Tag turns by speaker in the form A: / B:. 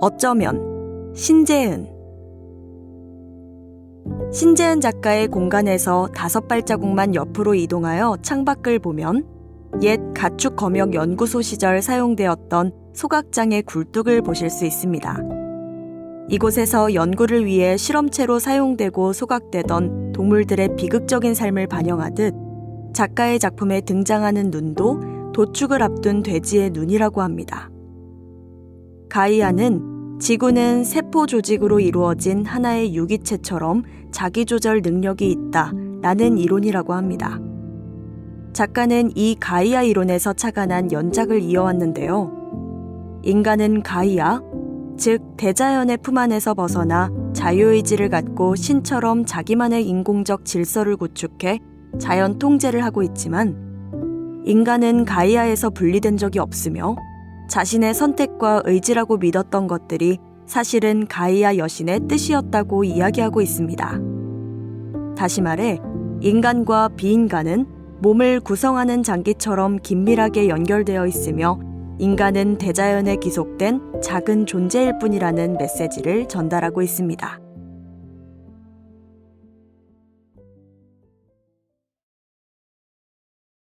A: 어쩌면 신재은 신재은 작가의 공간에서 다섯 발자국만 옆으로 이동하여 창밖을 보면 옛 가축 검역 연구소 시절 사용되었던 소각장의 굴뚝을 보실 수 있습니다. 이곳에서 연구를 위해 실험체로 사용되고 소각되던 동물들의 비극적인 삶을 반영하듯 작가의 작품에 등장하는 눈도 도축을 앞둔 돼지의 눈이라고 합니다. 가이아는 지구는 세포 조직으로 이루어진 하나의 유기체처럼 자기조절 능력이 있다 라는 이론이라고 합니다. 작가는 이 가이아 이론에서 착안한 연작을 이어왔는데요. 인간은 가이아, 즉 대자연의 품 안에서 벗어나 자유의지를 갖고 신처럼 자기만의 인공적 질서를 구축해 자연 통제를 하고 있지만 인간은 가이아에서 분리된 적이 없으며 자신의 선택과 의지라고 믿었던 것들이 사실은 가이아 여신의 뜻이었다고 이야기하고 있습니다. 다시 말해 인간과 비인간은 몸을 구성하는 장기처럼 긴밀하게 연결되어 있으며 인간은 대자연에 기속된 작은 존재일 뿐이라는 메시지를 전달하고 있습니다.